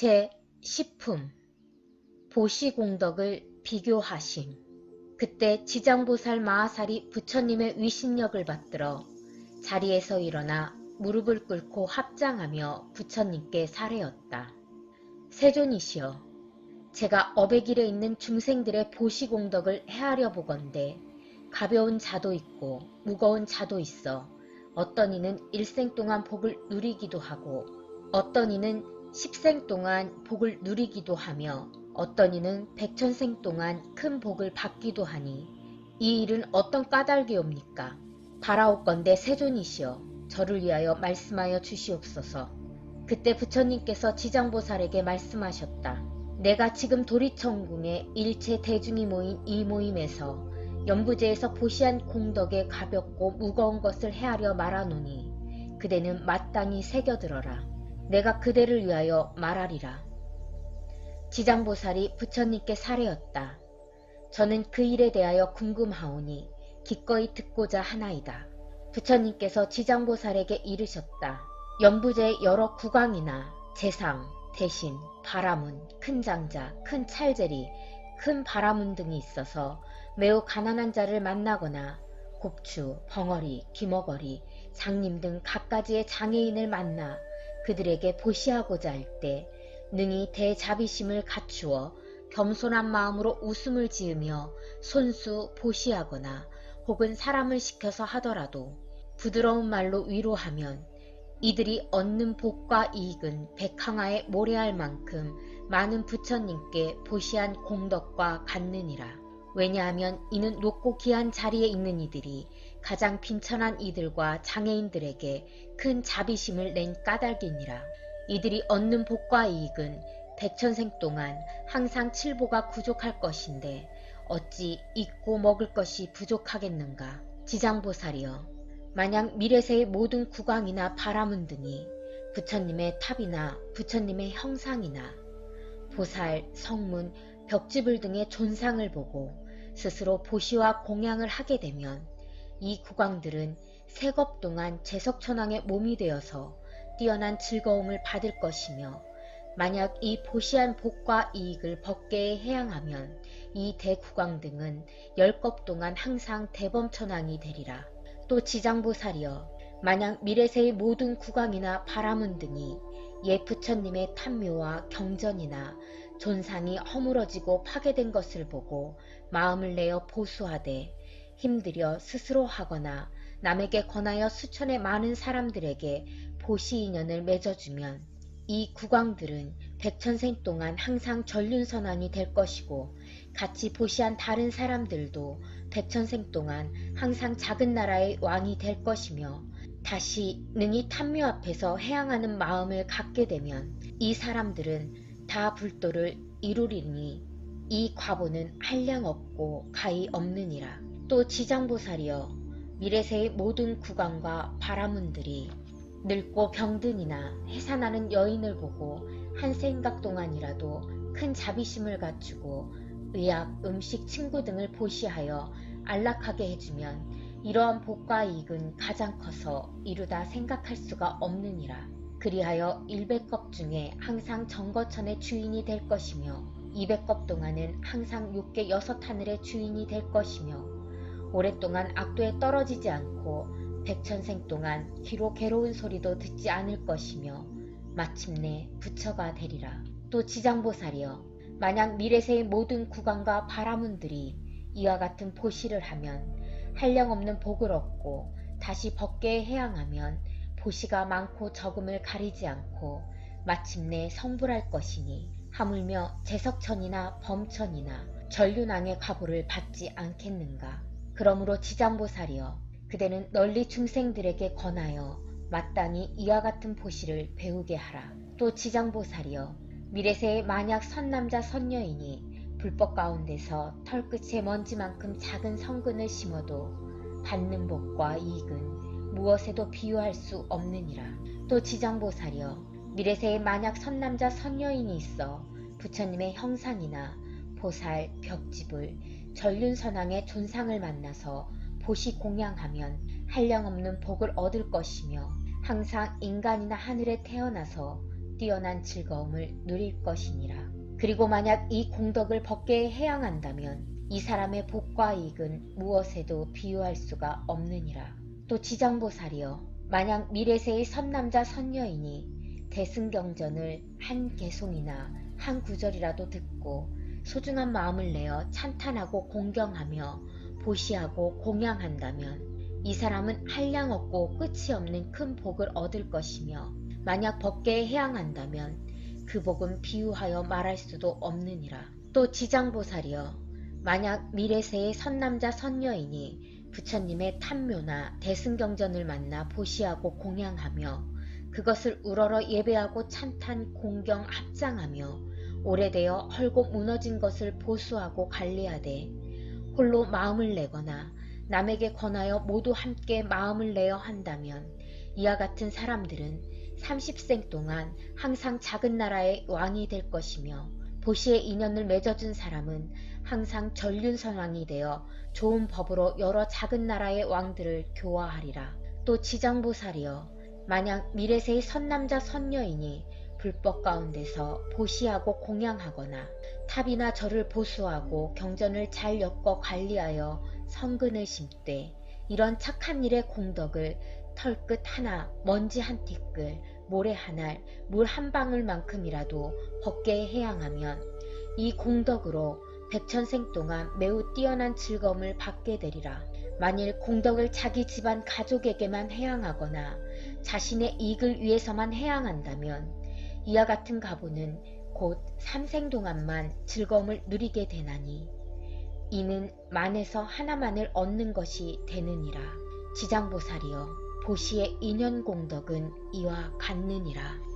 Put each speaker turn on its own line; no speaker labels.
제 10품 보시공덕을 비교하심 그때 지장보살 마하살이 부처님의 위신력을 받들어 자리에서 일어나 무릎을 꿇고 합장하며 부처님께 살해였다. 세존이시여 제가 어백일에 있는 중생들의 보시공덕을 헤아려 보건대 가벼운 자도 있고 무거운 자도 있어 어떤 이는 일생 동안 복을 누리기도 하고 어떤 이는 십생 동안 복을 누리기도 하며 어떤 이는 백천생 동안 큰 복을 받기도 하니 이 일은 어떤 까닭이옵니까? 바라옵건대 세존이시여 저를 위하여 말씀하여 주시옵소서. 그때 부처님께서 지장보살에게 말씀하셨다. 내가 지금 도리천궁에 일체 대중이 모인 이 모임에서 연부제에서 보시한 공덕에 가볍고 무거운 것을 헤아려 말하노니 그대는 마땅히 새겨들어라. 내가 그대를 위하여 말하리라. 지장보살이 부처님께 살해였다. 저는 그 일에 대하여 궁금하오니 기꺼이 듣고자 하나이다. 부처님께서 지장보살에게 이르셨다. 연부제의 여러 국왕이나 재상, 대신, 바라문, 큰 장자, 큰 찰제리, 큰 바라문 등이 있어서 매우 가난한 자를 만나거나 곱추, 벙어리, 귀머거리, 장님 등 갖가지의 장애인을 만나 그들에게 보시하고자 할 때 능히 대자비심을 갖추어 겸손한 마음으로 웃음을 지으며 손수 보시하거나 혹은 사람을 시켜서 하더라도 부드러운 말로 위로하면 이들이 얻는 복과 이익은 백항아에 모래할 만큼 많은 부처님께 보시한 공덕과 같느니라. 왜냐하면 이는 높고 귀한 자리에 있는 이들이 가장 빈천한 이들과 장애인들에게 큰 자비심을 낸 까닭이니라. 이들이 얻는 복과 이익은 백천생 동안 항상 칠보가 부족할 것인데 어찌 잊고 먹을 것이 부족하겠는가. 지장보살이여 만약 미래세의 모든 국왕이나 바라문 등이 부처님의 탑이나 부처님의 형상이나 보살, 성문, 벽지불 등의 존상을 보고 스스로 보시와 공양을 하게 되면 이 국왕들은 세겁 동안 제석천왕의 몸이 되어서 뛰어난 즐거움을 받을 것이며 만약 이 보시한 복과 이익을 법계에 해양하면 이 대국왕 등은 열겁 동안 항상 대범천왕이 되리라. 또 지장보살이여 만약 미래세의 모든 국왕이나 바라문 등이 예 부처님의 탐묘와 경전이나 존상이 허물어지고 파괴된 것을 보고 마음을 내어 보수하되 힘들여 스스로 하거나 남에게 권하여 수천의 많은 사람들에게 보시 인연을 맺어주면 이 국왕들은 백천생 동안 항상 전륜선왕이 될 것이고 같이 보시한 다른 사람들도 백천생 동안 항상 작은 나라의 왕이 될 것이며 다시 능히 탐묘 앞에서 해양하는 마음을 갖게 되면 이 사람들은 다 불도를 이루리니 이 과보는 한량 없고 가히 없느니라. 또 지장보살이여 미래세의 모든 국왕과 바라문들이 늙고 병든이나 해산하는 여인을 보고 한 생각 동안이라도 큰 자비심을 갖추고 의학, 음식, 친구 등을 보시하여 안락하게 해주면 이러한 복과 이익은 가장 커서 이루다 생각할 수가 없느니라. 그리하여 100겁 중에 항상 정거천의 주인이 될 것이며 200겁 동안은 항상 육계 여섯 하늘의 주인이 될 것이며 오랫동안 악도에 떨어지지 않고 백천생 동안 귀로 괴로운 소리도 듣지 않을 것이며 마침내 부처가 되리라. 또 지장보살이여 만약 미래세의 모든 국왕과 바라문들이 이와 같은 보시를 하면 한량없는 복을 얻고 다시 법계에 해양하면 보시가 많고 적음을 가리지 않고 마침내 성불할 것이니 하물며 제석천이나 범천이나 전륜왕의 과보를 받지 않겠는가. 그러므로 지장보살이여 그대는 널리 중생들에게 권하여 마땅히 이와 같은 보시를 배우게 하라. 또 지장보살이여 미래세의 만약 선남자 선녀이니 불법 가운데서 털끝의 먼지만큼 작은 성근을 심어도 받는 복과 이익은 무엇에도 비유할 수 없느니라. 또 지장보살이여 미래세에 만약 선남자 선녀인이 있어 부처님의 형상이나 보살, 벽집을 전륜선왕의 존상을 만나서 보시 공양하면 한량없는 복을 얻을 것이며 항상 인간이나 하늘에 태어나서 뛰어난 즐거움을 누릴 것이니라. 그리고 만약 이 공덕을 법계에 해양한다면 이 사람의 복과 이익은 무엇에도 비유할 수가 없느니라. 또 지장보살이여 만약 미래세의 선남자 선녀이니 대승경전을 한 개송이나 한 구절이라도 듣고 소중한 마음을 내어 찬탄하고 공경하며 보시하고 공양한다면 이 사람은 한량 없고 끝이 없는 큰 복을 얻을 것이며 만약 법계에 해양한다면 그 복은 비유하여 말할 수도 없느니라. 또 지장보살이여 만약 미래세의 선남자 선녀이니 부처님의 탐묘나 대승경전을 만나 보시하고 공양하며 그것을 우러러 예배하고 찬탄 공경 합장하며 오래되어 헐고 무너진 것을 보수하고 관리하되 홀로 마음을 내거나 남에게 권하여 모두 함께 마음을 내어 한다면 이와 같은 사람들은 30생 동안 항상 작은 나라의 왕이 될 것이며 보시의 인연을 맺어준 사람은 항상 전륜선왕이 되어 좋은 법으로 여러 작은 나라의 왕들을 교화하리라. 또 지장보살이여 만약 미래세의 선남자 선녀이니 불법 가운데서 보시하고 공양하거나 탑이나 절을 보수하고 경전을 잘 엮어 관리하여 성근을 심되 이런 착한 일의 공덕을 털끝 하나, 먼지 한 티끌, 모래 한 알, 물 한 방울만큼이라도 법계에 해양하면 이 공덕으로 백천생 동안 매우 뛰어난 즐거움을 받게 되리라. 만일 공덕을 자기 집안 가족에게만 해양하거나 자신의 이익을 위해서만 해양한다면 이와 같은 가부는 곧 삼생 동안만 즐거움을 누리게 되나니 이는 만에서 하나만을 얻는 것이 되느니라. 지장보살이여 보시의 인연 공덕은 이와 같느니라.